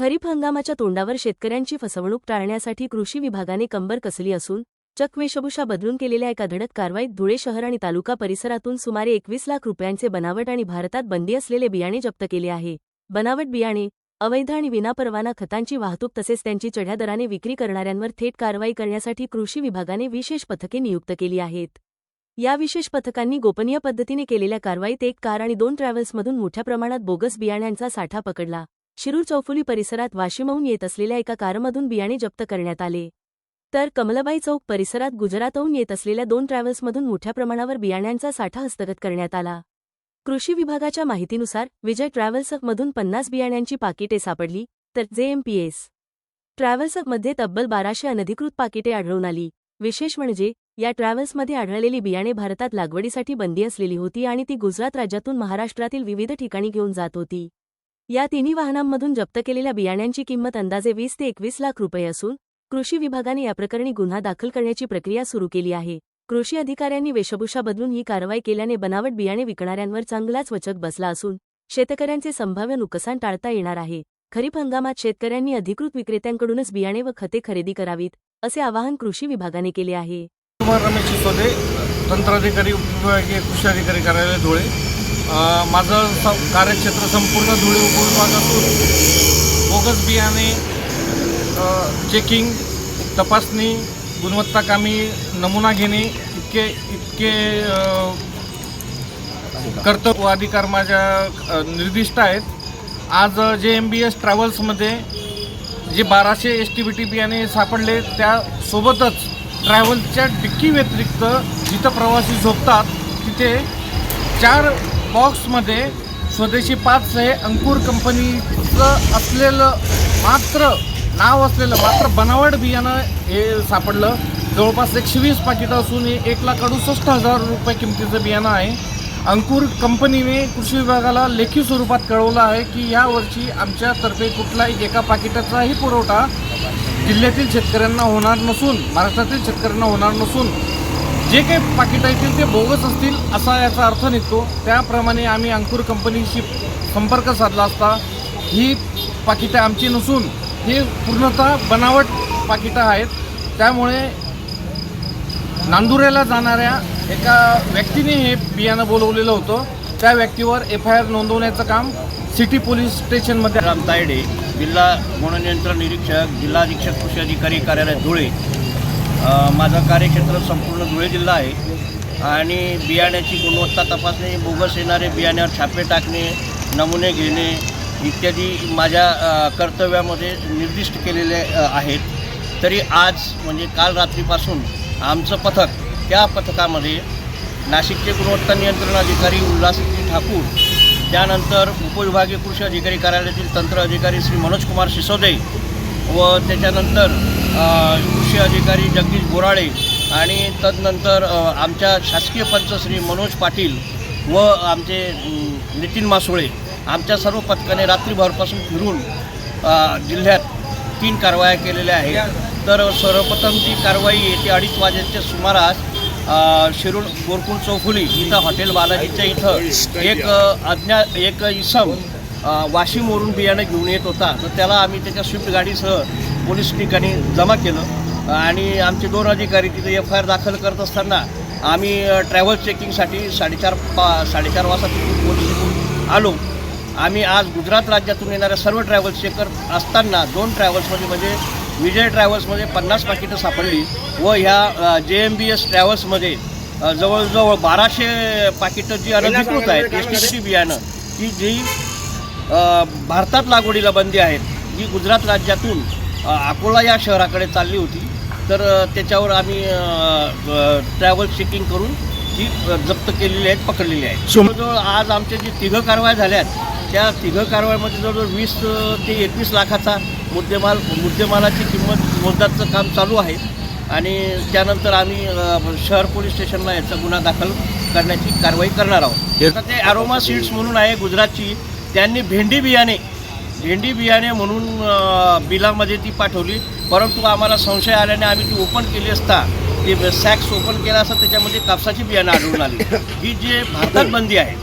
खरीप हंगामाच्या तोंडावर शेतकऱ्यांची फसवणूक टाळण्यासाठी कृषी विभागाने कंबर कसली असून चक वेशभूषा बदलून केलेल्या एका धडक कारवाईत धुळे शहर आणि तालुका परिसरातून सुमारे एकवीस लाख रुपयांचे बनावट आणि भारतात बंदी असलेले बियाणे जप्त केले आहे. बनावट बियाणे अवैध आणि विनापरवाना खतांची वाहतूक तसेच त्यांची चढ्या दराने विक्री करणाऱ्यांवर थेट कारवाई करण्यासाठी कृषी विभागाने विशेष पथके नियुक्त केली आहेत. या विशेष पथकांनी गोपनीय पद्धतीने केलेल्या कारवाईत एक कार आणि दोन ट्रॅव्हल्समधून मोठ्या प्रमाणात बोगस बियाण्यांचा साठा पकडला. शिरूर चौफुली परिसरात वाशिमहून येत असलेल्या एका कारमधून बियाणे जप्त करण्यात आले. तर कमलबाई चौक परिसरात गुजरातहून येत असलेल्या दोन ट्रॅव्हल्समधून मोठ्या प्रमाणावर बियाण्यांचा साठा हस्तगत करण्यात आला. कृषी विभागाच्या माहितीनुसार विजय ट्रॅव्हल्समधून पन्नास बियाण्यांची पाकिटे सापडली तर जेएमपीएस ट्रॅव्हल्समध्ये तब्बल बाराशे अनधिकृत पाकिटे आढळून आली. विशेष म्हणजे या ट्रॅव्हल्समध्ये आढळलेली बियाणे भारतात लागवडीसाठी बंदी असलेली होती आणि ती गुजरात राज्यातून महाराष्ट्रातील विविध ठिकाणी घेऊन जात होती. या तिन्ही वाहनांमधून जप्त केलेल्या बियाण्यांची किंमत अंदाजे वीस ते एकवीस लाख रुपये असून कृषी विभागाने याप्रकरणी गुन्हा दाखल करण्याची प्रक्रिया सुरू केली आहे. कृषी अधिकाऱ्यांनी वेशभूषा बदलून ही कारवाई केल्याने बनावट बियाणे विकणाऱ्यांवर चांगलाच वचक बसला असून शेतकऱ्यांचे संभाव्य नुकसान टाळता येणार आहे. खरीप हंगामात शेतकऱ्यांनी अधिकृत विक्रेत्यांकडूनच बियाणे व खते खरेदी करावीत असे आवाहन कृषी विभागाने केले आहे. कुमार रमेश तंत्राधिकारी उपविभागीय कृषी अधिकारी कार्यालय धुळे. माझं स कार्यक्षेत्र संपूर्ण धुळे उपविभाग असून बोगस बियाणे चेकिंग तपासणी गुणवत्ता कामी नमुना घेणे इतके इतके कर्तव्य अधिकार माझ्या निर्दिष्ट आहेत. आज जे एम बी एस ट्रॅव्हल्समध्ये जे बाराशे एस टी बी टी बियाणे सापडले त्यासोबतच ट्रॅव्हल्सच्या डिक्की व्यतिरिक्त जिथं प्रवासी झोपतात तिथे चार बॉक्समध्ये स्वदेशी पाच हे अंकुर कंपनीचं असलेलं मात्र नाव असलेलं मात्र बनावट बियाणं हे सापडलं. जवळपास एकशे वीस पाकिटं असून हे एक लाख अडुसष्ट हजार रुपये किमतीचं बियाणं आहे. अंकुर कंपनीने कृषी विभागाला लेखी स्वरूपात कळवलं आहे की यावर्षी आमच्यातर्फे कुठलाही एका पाकिटाचाही पुरवठा जिल्ह्यातील शेतकऱ्यांना होणार नसून महाराष्ट्रातील शेतकऱ्यांना होणार नसून जे काही पाकिटं येतील ते बोगस असतील असा याचा अर्थ निघतो. त्याप्रमाणे आम्ही अंकुर कंपनीशी संपर्क साधला असता ही पाकिटं आमची नसून हे पूर्णतः बनावट पाकिटं आहेत. त्यामुळे नांदुरेला जाणाऱ्या एका व्यक्तीने हे बियाणं बोलवलेलं होतं. त्या व्यक्तीवर एफ आय आर नोंदवण्याचं काम सिटी पोलीस स्टेशनमध्ये राम तायडे जिल्हा मनोनियंत्रण निरीक्षक जिल्हा अधीक्षक कृषी अधिकारी कार्यालय धुळे माझं कार्यक्षेत्र संपूर्ण धुळे जिल्हा आहे. आणि बियाण्याची गुणवत्ता तपासणे बोगस येणारे बियाण्यावर छापे टाकणे नमुने घेणे इत्यादी माझ्या कर्तव्यामध्ये निर्दिष्ट केलेले आहेत. तरी आज म्हणजे काल रात्रीपासून आमचं पथक त्या पथकामध्ये नाशिकचे गुणवत्ता नियंत्रण अधिकारी उल्हासजी ठाकूर त्यानंतर उपविभागीय कृषी अधिकारी कार्यालयातील तंत्र अधिकारी श्री मनोज कुमार सिसोदे व त्याच्यानंतर कृषी अधिकारी जगदीश बोराळे आणि तदनंतर आमच्या शासकीय पंच श्री मनोज पाटील व आमचे नितीन मासोळे आमच्या सर्व पथकाने रात्रीभरपासून फिरून जिल्ह्यात तीन कारवाया केलेल्या आहेत. तर सर्वप्रथम ती कारवाई येते अडीच वाजेच्या सुमारास अ, शिरूर गोरकुंड चौफुली इथं हॉटेल बालाजीच्या इथं. एक अज्ञा एक इसम वाशिमवरून बियाणं घेऊन येत होता. तर त्याला आम्ही त्याच्या स्विफ्ट गाडीसह पोलीस ठिकाणी जमा केलं. आणि आमचे दोन अधिकारी तिथे एफ आय आर दाखल करत असताना आम्ही ट्रॅव्हल चेकिंगसाठी साडेचार पा साडेचार वाजता तिथून पोलीस आलो. आम्ही आज गुजरात राज्यातून येणाऱ्या सर्व ट्रॅव्हल्स चेक करत असताना दोन ट्रॅव्हल्समध्ये म्हणजे विजय ट्रॅव्हल्समध्ये पन्नास पाकिटं सापडली व ह्या जे एम बी एस ट्रॅव्हल्समध्ये जवळजवळ बाराशे पाकिटं जी अनधिकृत आहेत एस टी बियाणं की जी भारतात लागवडीला बंदी आहेत जी गुजरात राज्यातून अकोला या शहराकडे चालली होती. तर त्याच्यावर आम्ही ट्रॅव्हल चेकिंग करून ती अ, जप्त केलेली आहेत पकडलेली आहेत. जवळजवळ आज आमच्या जी तिघं कारवाया झाल्यात त्या तिघं कारवाईमध्ये जवळजवळ वीस ते एकवीस लाखाचा मुद्देमाल मुद्देमालाची किंमत मोजदाचं काम चालू आहे. आणि त्यानंतर आम्ही शहर पोलीस स्टेशनला याचा गुन्हा दाखल करण्याची कारवाई करणार आहोत. ते अरोमा सीड्स म्हणून आहे गुजरातची त्यांनी भेंडी बियाणे भेंडी बियाणे म्हणून बिलामध्ये ती पाठवली. परंतु आम्हाला संशय आल्याने आम्ही ती ओपन केली असता ते सॅक्स ओपन केला असता त्याच्यामध्ये कापसाची बियाणं आढळून आली. ही जे भारतात बंदी आहे